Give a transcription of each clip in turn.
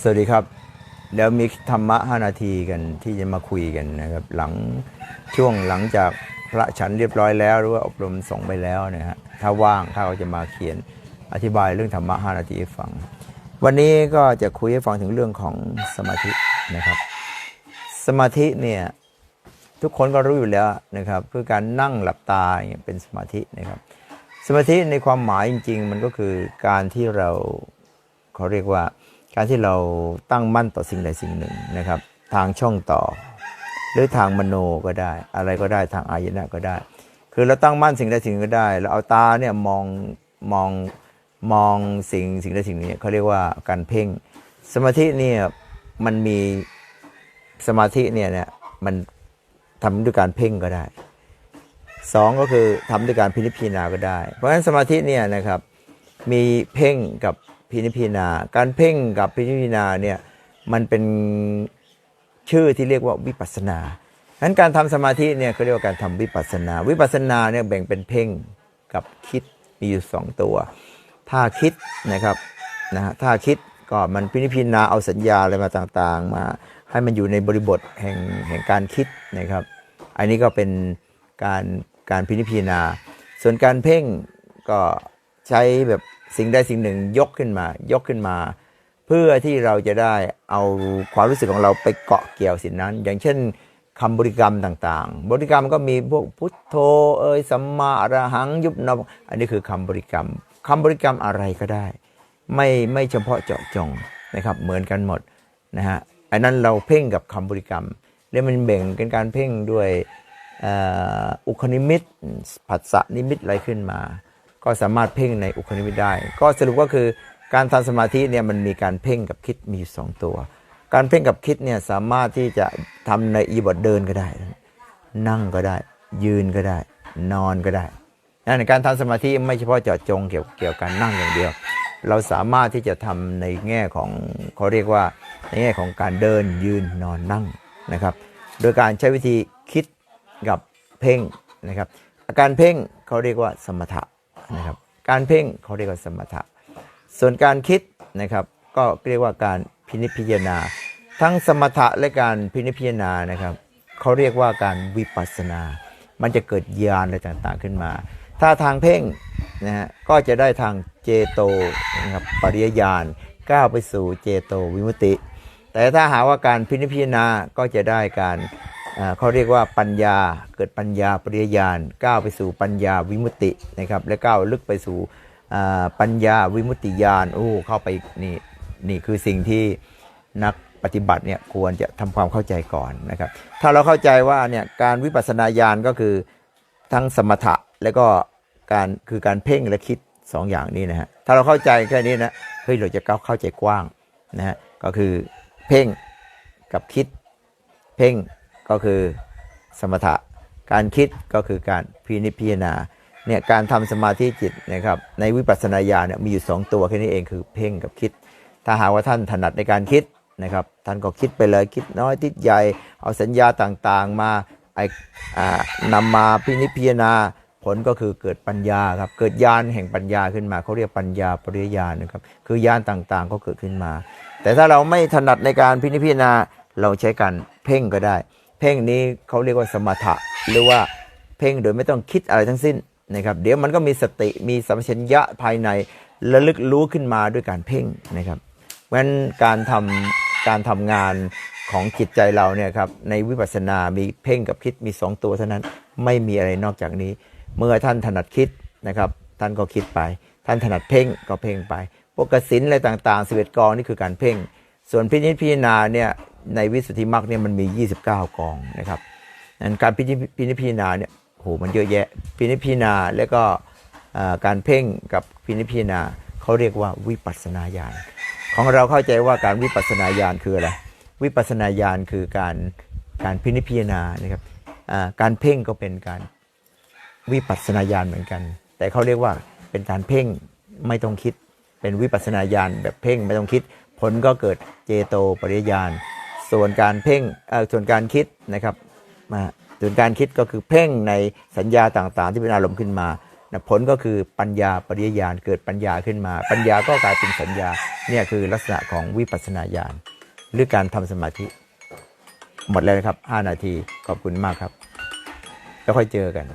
สวัสดีครับเดี๋ยวมีธรรมะห้านาทีกันที่จะมาคุยกันนะครับ หลังช่วงหลังจากพระฉันเรียบร้อยแล้ว หรือว่าอบรมส่งไปแล้วนะฮะถ้าว่างถ้าเราจะมาเขียนอธิบายเรื่องธรรมะห้านาทีให้ฟัง วันนี้ก็จะคุยให้ฟังถึงเรื่องของสมาธินะครับ สมาธิเนี่ยทุกคนก็รู้อยู่แล้วนะครับคือการนั่งหลับตาเนี่ยเป็นสมาธินะครับ สมาธิในความหมายจริง ๆ มันก็คือการที่เราเขาเรียกว่า การที่เราตั้งมั่นต่อสิ่งใดสิ่งหนึ่งนะครับ ทางช่องต่อ หรือทางมโนก็ได้ อะไรก็ได้ทางอายนะก็ได้ คือเราตั้งมั่นสิ่งใดสิ่งหนึ่งก็ได้เราเอาตาเนี่ยมองมองมองสิ่งสิ่งใดสิ่งหนึ่งเนี่ยเขาเรียกว่าการเพ่ง สมาธิเนี่ยมันมีสมาธิเนี่ยเนี่ยมันทำด้วยการเพ่งก็ได้สองก็คือทำด้วยการพินิจพิจารณาก็ได้ เพราะฉะนั้นสมาธิเนี่ยนะครับมีเพ่งกับ พินิพิจาการเพ่งกับพินิพิจาเนี่ยมันเป็นชื่อที่เรียกว่าวิปัสนาฉะนั้นการทำสมาธิเนี่ยเขาเรียกว่าการทำวิปัสนา วิปัสนาเนี่ยแบ่งเป็นเพ่งกับคิดมีอยู่สองตัว ถ้าคิดนะครับนะฮะถ้าคิดก็มันพินิพิจาเอาสัญญาอะไรมาต่างๆ มาให้มันอยู่ในบริบทแห่งแห่งการคิดนะครับ อันนี้ก็เป็นการการพินิพิจารณาส่วนการเพ่งก็ใช้แบบ สิ่งใดสิ่งหนึ่งยกขึ้นมา ยกขึ้นมา เพื่อที่เราจะได้เอาความรู้สึกของเราไปเกาะเกี่ยวสิ่งนั้น อย่างเช่นคำบริกรรมต่างๆ บริกรรมก็มีพวกพุทโธเอยสัมมาอรหังยุบนบอันนี้คือคำบริกรรมคำบริกรรมอะไรก็ได้ ไม่ไม่เฉพาะเจาะจงนะครับ เหมือนกันหมดนะฮะอันนั้นเราเพ่งกับคำบริกรรม แล้วมันแบ่งเป็นการเพ่งด้วยอุคนิมิตผัสสะนิมิตอะไรขึ้นมา ก็สามารถเพ่งในอุคนิมิตได้ ก็สรุปก็คือการทำสมาธิเนี่ยมันมีการเพ่งกับคิดมีสองตัว การเพ่งกับคิดเนี่ยสามารถที่จะทำในอีบทเดินก็ได้ นั่งก็ได้ ยืนก็ได้ นอนก็ได้นั่นการทำสมาธิไม่เฉพาะเจาะจงเกี่ยวเกี่ยวกับการนั่งอย่างเดียว เราสามารถที่จะทำในแง่ของเขาเรียกว่าในแง่ของการเดินยืนนอนนั่งนะครับ โดยการใช้วิธีคิดกับเพ่งนะครับ อาการเพ่งเขาเรียกว่าสมถะ นะครับการเพ่งเขาเรียกว่าสมถะ ส่วนการคิดนะครับก็เรียกว่าการพินิจพิจารณา ทั้งสมถะและการพินิจพิจารณานะครับเขาเรียกว่าการวิปัสสนา มันจะเกิดญาณอะไรต่างๆขึ้นมา ถ้าทางเพ่งนะฮะก็จะได้ทางเจโตนะครับปริยญาณก้าวไปสู่เจโตวิมุตติแต่ถ้าหาว่าการพินิจพิจารณาก็จะได้การ เขาเรียกว่าปัญญาเกิดปัญญาปริยญาณก้าวไปสู่ปัญญาวิมุตตินะครับและก้าวลึกไปสู่ปัญญาวิมุตติญาณโอ้เข้าไปนี่นี่คือสิ่งที่นักปฏิบัติเนี่ยควรจะทำความเข้าใจก่อนนะครับ ถ้าเราเข้าใจว่าเนี่ยการวิปัสสนาญาณก็คือทั้งสมถะและก็การคือการเพ่งและคิดสองอย่างนี้นะฮะถ้าเราเข้าใจแค่นี้นะเฮ้ยเราจะก้าวเข้าใจกว้างนะฮะก็คือเพ่งกับคิดเพ่ง ก็คือสมถะ การคิดก็คือการพินิจพิจารณาเนี่ยการทำสมาธิจิตนะครับในวิปัสสนาญาณเนี่ยมีอยู่ 2 ตัวแค่นี้เองคือเพ่งกับคิด ถ้าหากว่าท่านถนัดในการคิดนะครับท่านก็คิดไปเลยคิดน้อยคิดใหญ่เอาสัญญาต่างๆมาไอนำมาพินิจพิจารณาผลก็คือเกิดปัญญาครับเกิดญาณแห่งปัญญาขึ้นมาเขาเรียกปัญญาปริยญาณนะครับคือญาณต่างๆ ก็เกิดขึ้นมา แต่ถ้าเราไม่ถนัดในการพินิจพิจารณาเราใช้การเพ่งก็ได้ เพ่งนี้เขาเรียกว่าสมถะ หรือว่าเพ่งโดยไม่ต้องคิดอะไรทั้งสิ้นนะครับ เดี๋ยวมันก็มีสติมีสัมปชัญญะภายในระลึกรู้ขึ้นมาด้วยการเพ่งนะครับเพราะฉะนั้นการทำการทำงานของจิตใจเราเนี่ยครับในวิปัสสนา มีเพ่งกับคิดมีสองตัวเท่านั้นไม่มีอะไรนอกจากนี้ เมื่อท่านถนัดคิดนะครับ ท่านก็คิดไป ท่านถนัดเพ่งก็เพ่งไป พวกกสินอะไรต่างๆสิบเอ็ดกองนี่คือการเพ่ง ส่วนพินิจพิจารณาเนี่ย ในวิสุทธิมรรคเนี่ยมันมี 29 กองนะครับนั้นการพินิพินิจารณาเนี่ยโหมันเยอะแยะ พินิพิจารณาแล้วก็การเพ่งกับพินิพิจารณาเขาเรียกว่าวิปัสสนาญาณของเราเข้าใจว่าการวิปัสสนาญาณคืออะไรวิปัสสนาญาณคือการการพินิพิจารณานะครับการเพ่งก็เป็นการวิปัสสนาญาณเหมือนกัน แต่เขาเรียกว่าเป็นการเพ่งไม่ต้องคิด เป็นวิปัสสนาญาณแบบเพ่งไม่ต้องคิด ผลก็เกิดเจโตปริยญาณ ส่วนการเพ่งส่วนการคิดนะครับมาส่วนการคิดก็คือเพ่งในสัญญาต่างๆ ที่เป็นอารมณ์ขึ้นมานะผลก็คือปัญญาปริยญาณเกิดปัญญาขึ้นมา ปัญญาก็กลายเป็นสัญญาเนี่ยคือลักษณะของวิปัสสนาญาณหรือการทำสมาธิ หมดแล้วนะครับ 5 นาทีขอบคุณมากครับ แล้วค่อยเจอกัน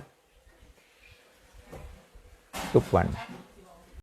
ทุกวัน